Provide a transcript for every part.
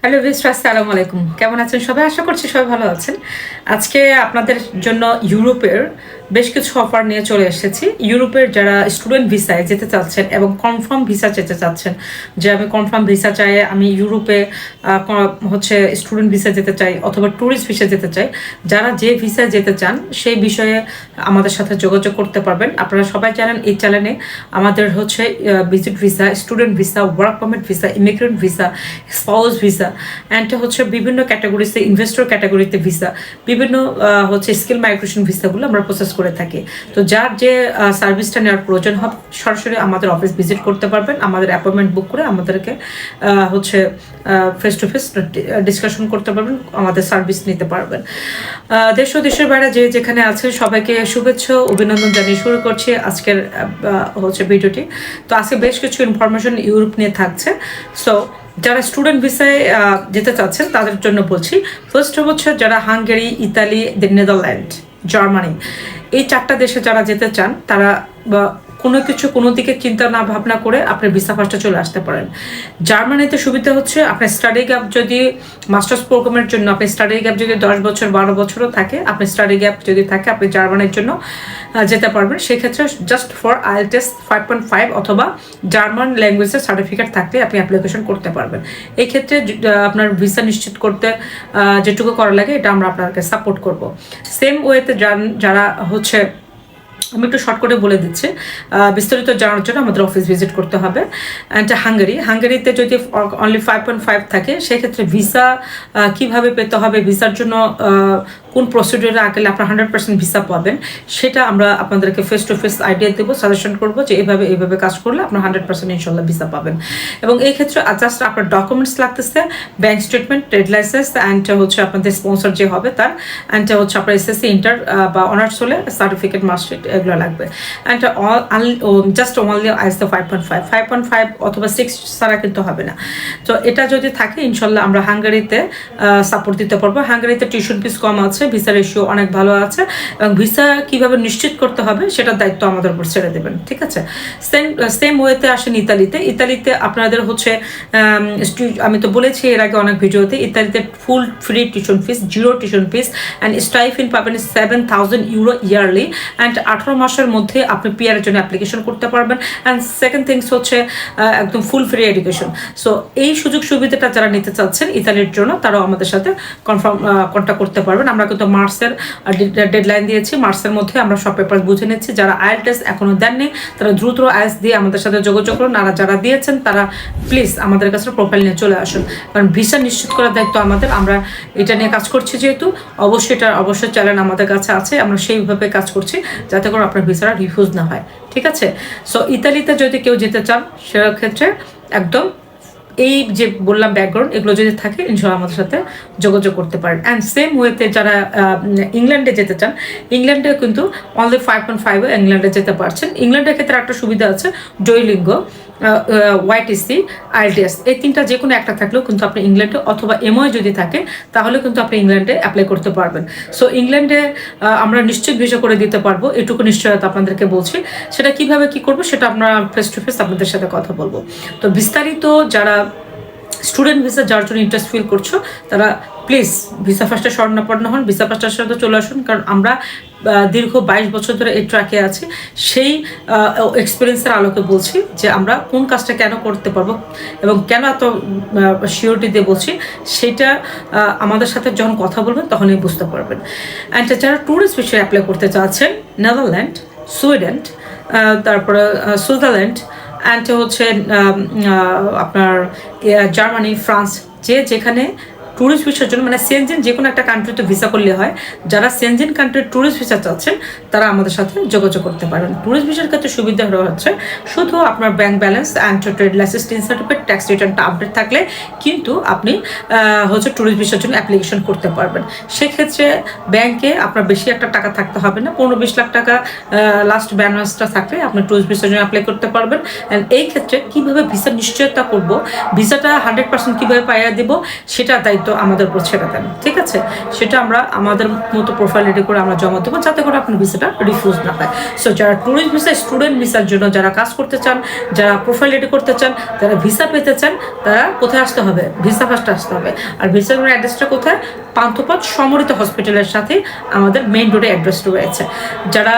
Hello ভিস্ট আসসালামু আলাইকুম কেমন আছেন? সবাই আশা করছি সবাই ভালো আছেন। আজকে আপনাদের জন্য ইউরোপের বেশ কিছু অফার নিয়ে চলে এসেছি। ইউরোপের যারা স্টুডেন্ট ভিসায় যেতে চাচ্ছেন এবং কনফার্ম ভিসা যেতে চাচ্ছেন, যে আমি কনফার্ম ভিসা চাই, আমি ইউরোপে হচ্ছে স্টুডেন্ট ভিসা যেতে চাই অথবা ট্যুরিস্ট ভিসা যেতে চাই, যারা যে ভিসায় যেতে চান, সেই বিষয়ে আমাদের সাথে যোগাযোগ করতে পারবেন। আপনারা সবাই জানেন এই চ্যানেলে আমাদের হচ্ছে visit visa student visa work permit visa immigrant visa spouse visa and হচ্ছে বিভিন্ন ক্যাটাগরিতে ইনভেস্টর ক্যাটাগরিতে ভিসা বিভিন্ন হচ্ছে স্কিল মাইগ্রেশন ভিসাগুলো আমরা প্রসেস করে থাকি। তো যার যে সার্ভিসটা নেওয়ার প্রয়োজন হবে, সরাসরি আমাদের অফিস ভিজিট করতে পারবেন। আমাদের অ্যাপয়েন্টমেন্ট বুক করে আমাদেরকে হচ্ছে ফেস টু ফেস ডিসকাশন করতে পারবেন, আমাদের সার্ভিস নিতে পারবেন। দেশ ও দেশের বাইরে যে যেখানে আছে সবাইকে শুভেচ্ছা, অভিনন্দন জানিয়ে শুরু করছি আজকের হচ্ছে ভিডিওটি। তো আজকে বেশ কিছু ইনফরমেশন ইউরোপ নিয়ে থাকছে। সো যারা স্টুডেন্ট ভিসায় যেতে চাচ্ছেন, তাদের জন্য বলছি ফার্স্ট হচ্ছে যারা Hungary Italy the Netherland Germany. এই চারটা দেশে যারা যেতে চান তারা কোনো কিছু কোনো দিকে চিন্তা না, ভাবনা করে আপনি ভিসা ফার্স্টে চলে আসতে পারেন। জার্মানিতে সুবিধা হচ্ছে আপনার স্টাডি গ্যাপ যদি মাস্টার্স প্রোগ্রামের জন্য আপনি স্টাডি গ্যাপ যদি দশ বছর, বারো বছরও থাকে, আপনি স্টাডি গ্যাপ যদি থাকে, আপনি জার্মানির জন্য যেতে পারবেন। সেক্ষেত্রে জাস্ট ফর আইএল টেস্ট ফাইভ পয়েন্ট ফাইভ অথবা জার্মান ল্যাঙ্গুয়েজের সার্টিফিকেট থাকলে আপনি অ্যাপ্লিকেশন করতে পারবেন। এই ক্ষেত্রে আপনার ভিসা নিশ্চিত করতে যেটুকু করা লাগে, এটা আমরা আপনাকে সাপোর্ট করব। সেম ওয়েতে যারা হচ্ছে আমি একটু শর্ট করে বলে দিচ্ছি। বিস্তারিত জানার জন্য আমাদের অফিস ভিজিট করতে হবে। অ্যান্ড হাঙ্গেরি হাঙ্গেরিতে যদি অনলি ফাইভ পয়েন্ট ফাইভ থাকে, সেক্ষেত্রে ভিসা কীভাবে পেতে হবে? ভিসার জন্য কোন প্রসিডিউরে আঁকলে আপনার হান্ড্রেড পার্সেন্ট ভিসা পাবেন, সেটা আমরা আপনাদেরকে ফেস টু ফেস আইডিয়া দেবো সাজেশন করব যে এইভাবে এইভাবে কাজ করলে আপনার হান্ড্রেড পার্সেন্ট ইনশাল্লাহ ভিসা পাবেন। এবং এই ক্ষেত্রে জাস্ট আপনার ডকুমেন্টস লাগতেছে bank statement trade licence and হচ্ছে আপনাদের স্পন্সর যে হবে তার অ্যান্ড হচ্ছে আপনার এসএসসি ইন্টার বা অনার্স হলে সার্টিফিকেট মার্কশিট এগুলো লাগবে। And just only ice the five point five five point five অথবা সিক্স ছাড়া কিন্তু হবে না। তো এটা যদি থাকে, ইনশাল্লাহ আমরা হাঙ্গারিতে সাপোর্ট দিতে পারব। হাঙ্গারিতে টিউশন ফিস কম আছে ভিসা রেশিও অনেক ভালো আছে এবং ভিসা কীভাবে নিশ্চিত করতে হবে সেটার দায়িত্ব আমাদের উপর ছেড়ে দেবেন, ঠিক আছে? সেম সেম ওয়েতে আসেন ইতালিতে। ইতালিতে আপনাদের হচ্ছে আমি তো বলেছি এর আগে অনেক ভিডিওতে, ইতালিতে full free tuition fees zero tuition fees and stipend পাবেন seven thousand euro yearly and আঠারো মাসের মধ্যে আপনি পিয়ারের জন্য অ্যাপ্লিকেশন করতে পারবেন। অ্যান্ড সেকেন্ড থিংস হচ্ছে একদম ফুল ফ্রি এডুকেশন সো এই সুযোগ সুবিধাটা যারা নিতে চাচ্ছেন ইতালির জন্য, তারাও আমাদের সাথে কনফার্ম কন্ট্যাক্ট করতে পারবেন। আমরা কিন্তু মার্চের ডেডলাইন দিয়েছি। মার্চের মধ্যে আমরা সব পেপার বুঝে নিচ্ছি। যারা আইএল টেস্ট এখনও দেননি, তারা দ্রুত আয়েস দিয়ে আমাদের সাথে যোগাযোগ করুন। আর যারা দিয়েছেন, তারা প্লিজ আমাদের কাছে প্রোফাইল নিয়ে চলে আসুন। কারণ ভিসা নিশ্চিত করার দায়িত্ব আমাদের। আমরা এটা নিয়ে কাজ করছি যেহেতু, অবশ্যই এটা অবশ্যই চ্যালেঞ্জ আমাদের কাছে আছে। আমরা সেইভাবে কাজ করছি। যাতে করে আপনার ভিসাটা রিফিউজ না হয়, ঠিক আছে? সো ইতালিতে যদি কেউ যেতে চান সেক্ষেত্রে একদম এই যে বললাম ব্যাকগ্রাউন্ড এগুলো যদি থাকে ইনশাল্লাহ আমাদের সাথে যোগাযোগ করতে পারেন। অ্যান্ড সেম ওয়েতে যারা ইংল্যান্ডে যেতে চান, ইংল্যান্ডে কিন্তু অনলি ফাইভ পয়েন্ট ফাইভে ইংল্যান্ডে যেতে পারছেন। ইংল্যান্ডের ক্ষেত্রে একটা সুবিধা আছে জয়লিঙ্গ ওয়াইটিসি আইএলটিএস এই তিনটা যে কোনো একটা থাকলেও কিন্তু আপনি ইংল্যান্ডে অথবা এমওয়ে যদি থাকে, তাহলে কিন্তু আপনি ইংল্যান্ডে অ্যাপ্লাই করতে পারবেন। সো ইংল্যান্ডে আমরা নিশ্চিত ভিসা করে দিতে পারব, এটুকু নিশ্চয়তা আপনাদেরকে বলছি। সেটা কীভাবে কি করব, সেটা আমরা ফেস টু ফেস আপনাদের সাথে কথা বলব। তো, বিস্তারিত যারা স্টুডেন্ট ভিসা যার জন্য ইন্টারেস্ট ফিল করছ, তারা প্লিজ ভিসা ফার্স্টে স্বর্ণাপন্ন হন। ভিসা ফার্স্টের সাথে চলে আসুন, কারণ আমরা দীর্ঘ বাইশ বছর ধরে এই ট্র্যাকে আছি। সেই এক্সপিরিয়েন্সের আলোকে বলছি যে আমরা কোন কাজটা কেন করতে পারব এবং কেন এত শিওরিটি দিয়ে বলছি, সেটা আমাদের সাথে যখন কথা বলবেন তখনই বুঝতে পারবেন। অ্যান্ড যারা ট্যুরিস্ট বিষয়ে অ্যাপ্লাই করতে চাচ্ছেন নেদারল্যান্ড সুইডেন তারপরে সুইজারল্যান্ড অ্যান্ড হচ্ছে আপনার জার্মানি ফ্রান্স যে যেখানে ট্যুরিস্ট ভিসার জন্য মানে সেনজেন যে কোনো একটা কান্ট্রিতে ভিসা করলে হয়, যারা সেনজেন কান্ট্রির ট্যুরিস্ট ভিসা চাচ্ছেন, তারা আমাদের সাথে যোগাযোগ করতে পারেন। ট্যুরিস্ট ভিসার ক্ষেত্রে সুবিধা হওয়া হচ্ছে, শুধু আপনার bank balance and trade licence TIN certificate tax রিটার্নটা update থাকলে কিন্তু আপনি হচ্ছে ট্যুরিস্ট ভিসার জন্য অ্যাপ্লিকেশন করতে পারবেন। সেক্ষেত্রে ব্যাংকে আপনার বেশি একটা টাকা থাকতে হবে না, পনেরো বিশ লাখ টাকা লাস্ট ব্যালেন্সটা থাকলে আপনি ট্যুরিস্ট ভিসার জন্য অ্যাপ্লাই করতে পারবেন। অ্যান্ড এই ক্ষেত্রে কীভাবে ভিসা নিশ্চয়তা করব ভিসাটা হান্ড্রেড পার্সেন্ট কীভাবে পাইয়া দেবো, সেটা দায়িত্ব দায়িত্ব আমাদের উপর ছেড়ে দেন, ঠিক আছে? সেটা আমরা আমাদের মতো প্রোফাইল রেডি করে আমরা জমা দেবো, যাতে করে আপনার ভিসাটা রিফিউজ না হয় সো যারা ট্যুরিস্ট ভিসা স্টুডেন্ট ভিসার জন্য যারা কাজ করতে চান, যারা প্রোফাইল রেডি করতে চান যারা ভিসা পেতে চান, তারা কোথায় আসতে হবে? ভিসা ফার্স্টে আসতে হবে। আর ভিসার অ্যাড্রেসটা কোথায়? পান্থপথ সমরিত হসপিটালের সাথে আমাদের মেইন রোডে অ্যাড্রেস রয়েছে। যারা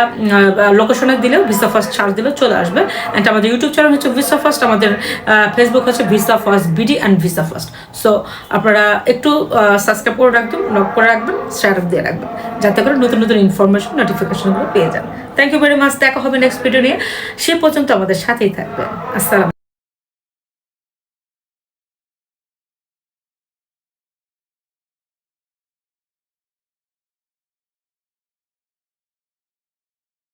লোকেশনে দিলেও ভিসা ফার্স্ট ছাড় দিলেও চলে আসবে। অ্যান্ড আমাদের ইউটিউব চ্যানেল হচ্ছে ভিসা ফার্স্ট আমাদের ফেসবুক হচ্ছে visa first BD and visa first so আপনারা একটু সাবস্ক্রাইব করে রাখবেন লক করে রাখবেন শেয়ার দিয়ে রাখবেন। যাতে করে নতুন নতুন ইনফরমেশন নোটিফিকেশনগুলো পেয়ে যান। থ্যাংক ইউ ভেরি মাচ দেখা হবে নেক্সট ভিডিও নিয়ে। সে পর্যন্ত আমাদের সাথেই থাকবেন। আসসালাম